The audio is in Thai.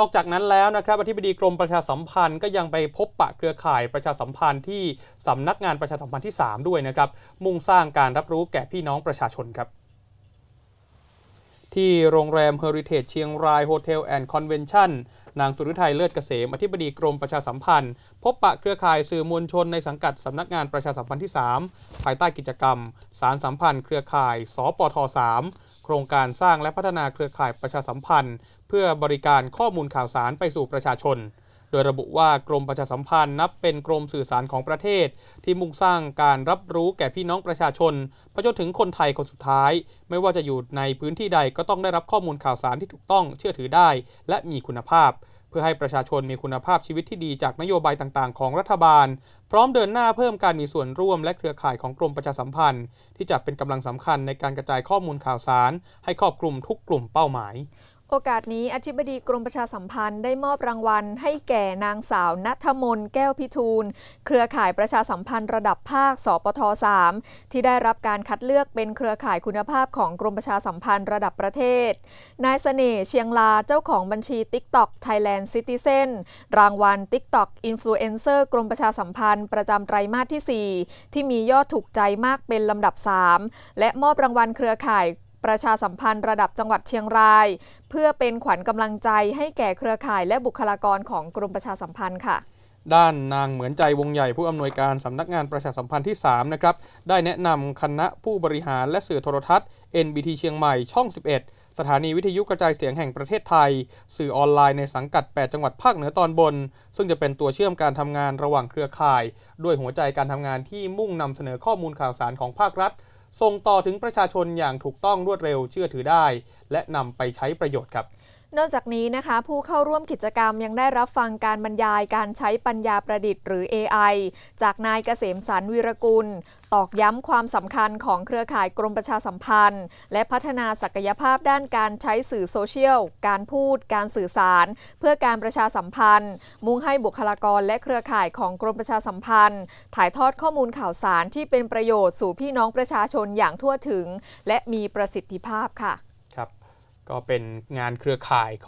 นอกจากนั้นแล้วนะครับอธิบดีกรมประชาสัมพันธ์ก็ยังไปพบปะเครือข่ายประชาสัมพันธ์ที่สำนักงานประชาสัมพันธ์ที่ 3 ด้วยนะครับ มุ่งสร้างการรับรู้แก่พี่น้องประชาชนครับ ที่โรงแรมเฮอริเทจเชียงรายโฮเทลแอนด์คอนเวนชั่นนางสุริไทยเลิศเกษมอธิบดีกรมประชาสัมพันธ์ พบปะเครือข่ายสื่อมวลชนในสังกัดสำนักงานประชาสัมพันธ์ที่ 3 ภายใต้กิจกรรม สารสัมพันธ์เครือข่าย สปท 3 โครงการสร้างและพัฒนาเครือข่ายประชาสัมพันธ์ เพื่อบริการข้อมูลข่าวสารไปสู่ประชาชน โดยระบุว่ากรมประชาสัมพันธ์นับเป็นกรมสื่อสารของประเทศ ที่มุ่งสร้างการรับรู้แก่พี่น้องประชาชนไปจนถึงคนไทยคนสุดท้าย ไม่ว่าจะอยู่ในพื้นที่ใดก็ต้องได้รับข้อมูลข่าวสารที่ถูกต้องเชื่อถือได้ และมีคุณภาพ พื่อให้ประชาชนมีคุณภาพชีวิตที่ดีจากนโยบายต่างๆ ของรัฐบาล พร้อมเดินหน้าเพิ่มการมีส่วนร่วมและเครือข่ายของกรมประชาสัมพันธ์ ที่จะเป็นกำลังสำคัญในการกระจายข้อมูลข่าวสาร ให้ครอบคลุมทุกกลุ่มเป้าหมาย โอกาสนี้อธิบดีกรมประชาสัมพันธ์ได้มอบรางวัล ให้แก่นางสาวนัทมนแก้วพิทูล เครือข่ายประชาสัมพันธ์ระดับภาค สปท 3 ที่ได้รับการคัดเลือกเป็นเครือข่ายคุณภาพของกรมประชาสัมพันธ์ระดับประเทศ นายเสน่ห์เชียงลาเจ้าของบัญชี TikTok Thailand Citizen รางวัล TikTok Influencer กรมประชาสัมพันธ์ประจำไตรมาสที่ 4 ที่มียอดถูกใจมากเป็นลำดับ 3 และมอบรางวัลเครือข่าย ประชาสัมพันธ์ระดับจังหวัดเชียงราย เพื่อเป็นขวัญกำลังใจให้แก่เครือข่ายและบุคลากรของกรมประชาสัมพันธ์ค่ะด้านนางเหมือนใจวงใหญ่ผู้อำนวยการสำนักงานประชาสัมพันธ์ที่ 3 นะครับ ได้แนะนำคณะผู้บริหารและสื่อโทรทัศน์ NBT เชียงใหม่ช่อง 11 สถานีวิทยุกระจายเสียงแห่งประเทศไทย สื่อออนไลน์ในสังกัด 8 จังหวัดภาคเหนือตอนบน ซึ่งจะเป็นตัวเชื่อมการทำงานระหว่างเครือข่าย ด้วยหัวใจการทำงานที่มุ่งนำเสนอข้อมูลข่าวสารของภาครัฐ ส่งต่อถึงประชาชนอย่างถูกต้องรวดเร็วเชื่อถือได้ และนำไปใช้ประโยชน์ครับ นอกจากนี้นะคะ ผู้เข้าร่วมกิจกรรมยังได้รับฟังการบรรยายการใช้ปัญญาประดิษฐ์หรือ AI จากนายเกษมสรรวีรกุล ตอกย้ำความสำคัญของเครือข่ายกรมประชาสัมพันธ์ และพัฒนาศักยภาพด้านการใช้สื่อโซเชียล การพูด การสื่อสาร เพื่อการประชาสัมพันธ์ มุ่งให้บุคลากรและเครือข่ายของกรมประชาสัมพันธ์ ถ่ายทอดข้อมูลข่าวสารที่เป็นประโยชน์สู่พี่น้องประชาชนอย่างทั่วถึง และมีประสิทธิภาพค่ะ ก็เป็นงานเครือข่าย